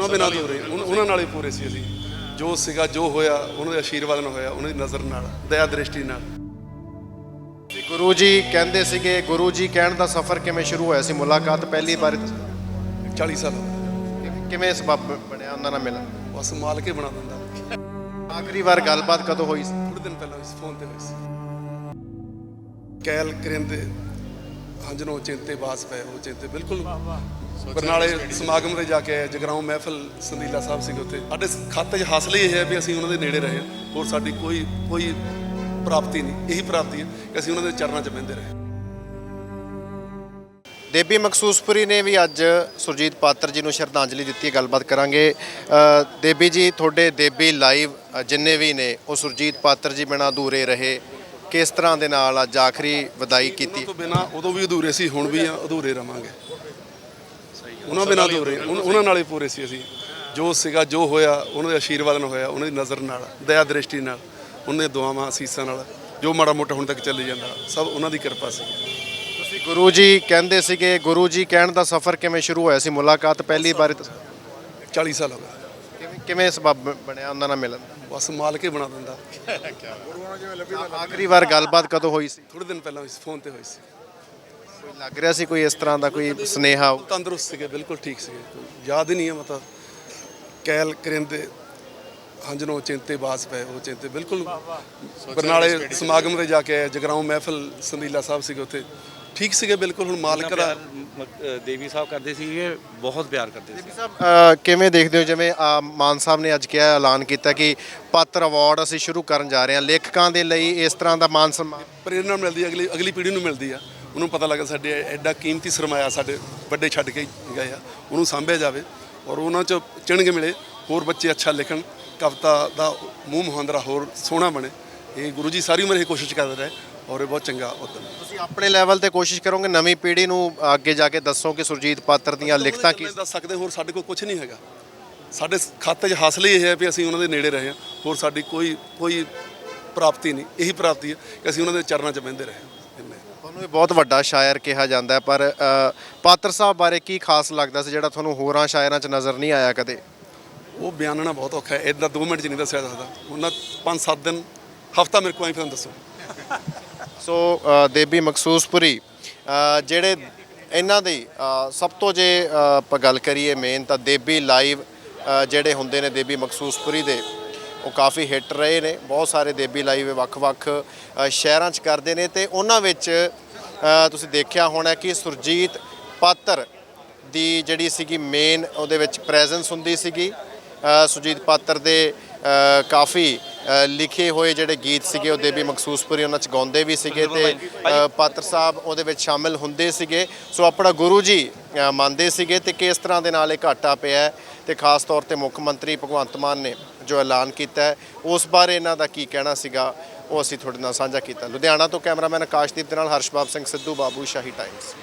ਉਹਨਾਂ ਪੂਰੇ ਉਨ- ਉਹਨਾਂ ਨਾਲ ਹੀ ਪੂਰੇ ਸੀ ਅਸੀਂ। ਜੋ ਸੀਗਾ ਜੋ ਹੋਇਆ ਉਹਨਾਂ ਦੇ ਆਸ਼ੀਰਵਾਦ ਨਾਲ ਹੋਇਆ ਉਹਨਾਂ ਦੀ ਨਜ਼ਰ ਨਾਲ ਦਇਆ ਦ੍ਰਿਸ਼ਟੀ ਨਾਲ। ਗੁਰੂ ਜੀ ਕਹਿੰਦੇ ਸੀਗੇ ਗੁਰੂ ਜੀ ਕਹਿਣ ਦਾ ਸਫ਼ਰ ਕਿਵੇਂ ਸ਼ੁਰੂ ਹੋਇਆ ਸੀ? ਮੁਲਾਕਾਤ ਪਹਿਲੀ ਵਾਰ 40 ਸਾਲ। ਕਿਵੇਂ ਸਬਬ ਬਣਿਆ ਉਹਨਾਂ ਨਾਲ ਮਿਲਣ? ਬਸ ਮਾਲਕ ਹੀ ਬਣਾ ਦਿੰਦਾ। ਆਖਰੀ ਵਾਰ ਗੱਲਬਾਤ ਕਦੋਂ ਹੋਈ ਸੀ? ਥੋੜੇ ਦਿਨ ਪਹਿਲਾਂ ਇਸ ਫੋਨ ਤੇ ਹੋਈ ਸੀ। ਕੈਲ ਕਰਿੰਦੇ ਹੰਜਨੋ ਚਿੰਤੇ ਬਾਸ ਪਏ ਉਹ ਚਿੰਤੇ ਬਿਲਕੁਲ ਬਰਨਾਲੇ ਸਮਾਗਮ ਤੇ ਜਾ ਕੇ ਆਏ ਜਗਰਾਉਂ ਮਹਿਫਲ ਸੰਦੀਲਾ ਸਾਹਿਬ ਸੀਗੇ ਉੱਥੇ। ਸਾਡੇ ਖਾਤੇ 'ਚ ਹਾਸਲ ਹੀ ਇਹ ਹੈ ਵੀ ਅਸੀਂ ਉਹਨਾਂ ਦੇ ਨੇੜੇ ਰਹੇ। ਹੋਰ ਸਾਡੀ ਕੋਈ ਕੋਈ ਪ੍ਰਾਪਤੀ ਨਹੀਂ ਇਹੀ ਪ੍ਰਾਪਤੀ ਹੈ ਕਿ ਅਸੀਂ ਉਹਨਾਂ ਦੇ ਚਰਨਾਂ 'ਚ ਬਹਿੰਦੇ ਰਹੇ। ਦੇਬੀ ਮਖਸੂਸਪੁਰੀ ਨੇ ਵੀ ਅੱਜ ਸੁਰਜੀਤ ਪਾਤਰ ਜੀ ਨੂੰ ਸ਼ਰਧਾਂਜਲੀ ਦਿੱਤੀ ਹੈ ਗੱਲਬਾਤ ਕਰਾਂਗੇ। ਦੇਬੀ ਜੀ ਤੁਹਾਡੇ ਦੇਬੀ ਲਾਈਵ ਜਿੰਨੇ ਵੀ ਨੇ ਉਹ ਸੁਰਜੀਤ ਪਾਤਰ ਜੀ ਬਿਨਾਂ ਅਧੂਰੇ ਰਹੇ। ਕਿਸ ਤਰ੍ਹਾਂ ਦੇ ਨਾਲ ਅੱਜ ਆਖਰੀ ਵਿਦਾਈ ਕੀਤੀ? ਤੋਂ ਬਿਨਾ ਉਦੋਂ ਵੀ ਅਧੂਰੇ ਸੀ ਹੁਣ ਵੀ ਆ ਅਧੂਰੇ ਰਵਾਂਗੇ। ਉਹਨਾਂ ਬਿਨਾ ਅਧੂਰੇ ਉਹਨਾਂ ਨਾਲ ਹੀ ਪੂਰੇ ਸੀ ਅਸੀਂ। ਜੋ ਸੀਗਾ ਜੋ ਹੋਇਆ ਉਹਨਾਂ ਦੇ ਆਸ਼ੀਰਵਾਦ ਨਾਲ ਹੋਇਆ ਉਹਨਾਂ ਦੀ ਨਜ਼ਰ ਨਾਲ ਦਇਆ ਦ੍ਰਿਸ਼ਟੀ ਨਾਲ ਉਹਨਾਂ ਦੇ ਦੁਆਵਾਂ ਅਸੀਸਾਂ ਨਾਲ ਜੋ ਮਾੜਾ ਮੋਟਾ ਹੁਣ ਤੱਕ ਚੱਲੀ ਜਾਂਦਾ ਸਭ ਉਹਨਾਂ ਦੀ ਕਿਰਪਾ ਸੀ। ਤੁਸੀਂ ਗੁਰੂ ਜੀ ਕਹਿੰਦੇ ਸੀਗੇ ਗੁਰੂ ਜੀ ਕਹਿਣ ਦਾ ਸਫ਼ਰ ਕਿਵੇਂ ਸ਼ੁਰੂ ਹੋਇਆ ਸੀ? ਮੁਲਾਕਾਤ ਪਹਿਲੀ ਵਾਰ 40 ਸਾਲ ਹੋ ਗਏ। ਕਿਵੇਂ ਸਬਬ ਬਣਿਆ ਉਹਨਾਂ ਨਾਲ ਮਿਲਣ ਦਾ? ਬਸ ਮਾਲਕ ਹੀ ਬਣਾ ਦਿੰਦਾ। ਆਖਰੀ ਵਾਰ ਗੱਲਬਾਤ ਕਦੋਂ ਹੋਈ ਸੀ? ਥੋੜੇ ਦਿਨ ਪਹਿਲਾਂ ਇਸ ਫੋਨ ਤੇ ਹੋਈ ਸੀ। ਕੋਈ ਲੱਗ ਰਿਹਾ ਸੀ ਕੋਈ ਇਸ ਤਰ੍ਹਾਂ ਦਾ ਕੋਈ ਸਨੇਹਾ? ਤੰਦਰੁਸਤ ਸੀਗੇ ਬਿਲਕੁਲ ਠੀਕ ਸੀਗੇ। ਕੋਈ ਯਾਦ ਹੀ ਨਹੀਂ ਹੈ ਮਤਲਬ ਕੈਲ ਕਰਿੰਦੇ ਹੰਜਨੋ ਚਿੰਤੇ ਬਾਸ ਪਏ ਉਹ ਚਿੰਤੇ ਬਿਲਕੁਲ ਬਰਨਾਲੇ ਸਮਾਗਮ ਤੇ ਜਾ ਕੇ ਜਗਰਾਉਂ ਮਹਿਫਲ ਸੰਦੀਲਾ ਸਾਹਿਬ ਸੀਗੇ ਉੱਥੇ। ਠੀਕ ਸੀਗੇ ਬਿਲਕੁਲ ਹੁਣ ਮਾਲਕ ਦਾ ਦੇਵੀ ਸਾਹਿਬ ਕਰਦੇ ਸੀਗੇ ਬਹੁਤ ਪਿਆਰ ਕਰਦੇ ਸੀ। ਸਾਹਿਬ ਕਿਵੇਂ ਦੇਖਦੇ ਹੋ? ਜਿਵੇਂ ਮਾਨ ਸਾਹਿਬ ਨੇ ਅੱਜ ਕਿਹਾ ਐਲਾਨ ਕੀਤਾ ਕਿ ਪਾਤਰ ਅਵਾਰਡ ਅਸੀਂ ਸ਼ੁਰੂ ਕਰਨ ਜਾ ਰਹੇ ਹਾਂ। ਲੇਖਕਾਂ ਦੇ ਲਈ ਇਸ ਤਰ੍ਹਾਂ ਦਾ ਮਾਨ ਸਨਮਾਨ ਪ੍ਰੇਰਨਾ ਮਿਲਦੀ ਅਗਲੀ ਅਗਲੀ ਪੀੜ੍ਹੀ ਨੂੰ ਮਿਲਦੀ ਆ। ਉਹਨੂੰ ਪਤਾ ਲੱਗਾ ਸਾਡੇ ਐਡਾ ਕੀਮਤੀ ਸਰਮਾਇਆ ਸਾਡੇ ਵੱਡੇ ਛੱਡ ਕੇ ਗਏ ਆ। ਉਹਨੂੰ ਸਾਂਭਿਆ ਜਾਵੇ ਔਰ ਉਹਨਾਂ ਚ ਚਿਣਗ ਮਿਲੇ ਹੋਰ ਬੱਚੇ ਅੱਛਾ ਲਿਖਣ ਕਵਿਤਾ ਦਾ ਮੂੰਹ ਮੁਹਾਂਦਰਾ ਹੋਰ ਸੋਹਣਾ ਬਣੇ। ਇਹ ਗੁਰੂ ਜੀ ਸਾਰੀ ਉਮਰ ਇਹ ਕੋਸ਼ਿਸ਼ ਕਰਦੇ ਰਹੇ। ਔਰ ਇਹ ਬਹੁਤ ਚੰਗਾ ਉਦਮ ਤੁਸੀਂ ਆਪਣੇ ਲੈਵਲ ਤੇ ਕੋਸ਼ਿਸ਼ ਕਰੋਗੇ ਨਵੀਂ ਪੀੜ੍ਹੀ ਨੂੰ ਅੱਗੇ ਜਾ ਕੇ ਦੱਸੋ ਕਿ ਸੁਰਜੀਤ ਪਾਤਰ ਦੀਆਂ ਲਿਖਤਾਂ ਕੀ ਦੱਸ ਸਕਦੇ? ਹੋਰ ਸਾਡੇ ਕੋਲ ਕੁਝ ਨਹੀਂ ਹੈਗਾ। ਸਾਡੇ ਖਾਤੇ 'ਚ ਹਾਸਲ ਹੀ ਇਹ ਹੈ ਵੀ ਅਸੀਂ ਉਹਨਾਂ ਦੇ ਨੇੜੇ ਰਹੇ ਹਾਂ। ਹੋਰ ਸਾਡੀ ਕੋਈ ਕੋਈ ਪ੍ਰਾਪਤੀ ਨਹੀਂ। ਇਹੀ ਪ੍ਰਾਪਤੀ ਹੈ ਕਿ ਅਸੀਂ ਉਹਨਾਂ ਦੇ ਚਰਨਾਂ 'ਚ ਬਹਿੰਦੇ ਰਹੇ ਤੁਹਾਨੂੰ ਇਹ ਬਹੁਤ ਵੱਡਾ ਸ਼ਾਇਰ ਕਿਹਾ ਜਾਂਦਾ ਪਰ ਪਾਤਰ ਸਾਹਿਬ ਬਾਰੇ ਕੀ ਖਾਸ ਲੱਗਦਾ ਸੀ ਜਿਹੜਾ ਤੁਹਾਨੂੰ ਹੋਰਾਂ ਸ਼ਾਇਰਾਂ 'ਚ ਨਜ਼ਰ ਨਹੀਂ ਆਇਆ ਕਦੇ? ਉਹ ਬਿਆਨਣਾ ਬਹੁਤ ਔਖਾ ਹੈ। ਇਦਾਂ 2 ਮਿੰਟ 'ਚ ਨਹੀਂ ਦੱਸਿਆ ਜਾ ਸਕਦਾ। ਉਹਨਾਂ 5-7 ਦਿਨ ਹਫਤਾ ਮੇਰੇ ਕੋਲ ਆਈ ਫਿਰ ਦੱਸੋ। ਸੋ ਦੇਬੀ ਮਖਸੂਸਪੁਰੀ ਜਿਹੜੇ ਇਹਨਾਂ ਦੀ ਸਭ ਤੋਂ ਜੇ ਆਪਾਂ ਗੱਲ ਕਰੀਏ ਮੇਨ ਤਾਂ ਦੇਬੀ ਲਾਈਵ ਜਿਹੜੇ ਹੁੰਦੇ ਨੇ ਦੇਬੀ ਮਖਸੂਸਪੁਰੀ ਦੇ ਉਹ ਕਾਫੀ ਹਿੱਟ ਰਹੇ ਨੇ। ਬਹੁਤ ਸਾਰੇ ਦੇਬੀ ਲਾਈਵ ਵੱਖ-ਵੱਖ ਸ਼ਹਿਰਾਂ 'ਚ ਕਰਦੇ ਨੇ ਤੇ ਉਹਨਾਂ ਵਿੱਚ ਤੁਸੀਂ ਦੇਖਿਆ ਹੋਣਾ ਕਿ ਸੁਰਜੀਤ ਪਾਤਰ ਦੀ ਜਿਹੜੀ ਸੀਗੀ ਮੇਨ ਉਹਦੇ ਵਿੱਚ ਪ੍ਰੈਜ਼ੈਂਸ ਹੁੰਦੀ ਸੀਗੀ। ਅ, ਸੁਰਜੀਤ ਪਾਤਰ ਦੇ ਕਾਫੀ ਲਿਖੇ ਹੋਏ ਜਿਹੜੇ ਗੀਤ ਸੀਗੇ ਉਹ ਦੇਬੀ ਮਖਸੂਸਪੁਰੀ ਉਹਨਾਂ ਚ ਗਾਉਂਦੇ ਵੀ ਸੀਗੇ ਤੇ ਪਾਤਰ ਸਾਹਿਬ ਉਹਦੇ ਵਿੱਚ ਸ਼ਾਮਿਲ ਹੁੰਦੇ ਸੀਗੇ। ਸੋ ਆਪਣਾ ਗੁਰੂ ਜੀ ਮੰਨਦੇ ਸੀਗੇ ਤੇ ਕਿਸ ਤਰ੍ਹਾਂ ਦੇ ਨਾਲ ਇਹ ਘਾਟਾ ਪਿਆ ਹੈ ਤੇ ਖਾਸ ਤੌਰ ਤੇ ਮੁੱਖ ਮੰਤਰੀ ਭਗਵੰਤ ਮਾਨ ਨੇ ਜੋ ਐਲਾਨ ਕੀਤਾ ਉਸ ਬਾਰੇ ਇਹਨਾਂ ਦਾ ਕੀ ਕਹਿਣਾ ਸੀਗਾ, ਉਹ ਅਸੀਂ ਤੁਹਾਡੇ ਨਾਲ ਸਾਂਝਾ ਕੀਤਾ। ਲੁਧਿਆਣਾ ਤੋਂ ਕੈਮਰਾਮੈਨ ਆਕਾਸ਼ਦੀਪ ਦੇ ਨਾਲ ਹਰਸ਼ਬਾਬ ਸਿੰਘ ਸਿੱਧੂ, ਬਾਬੂ ਸ਼ਾਹੀ ਟਾਈਮਸ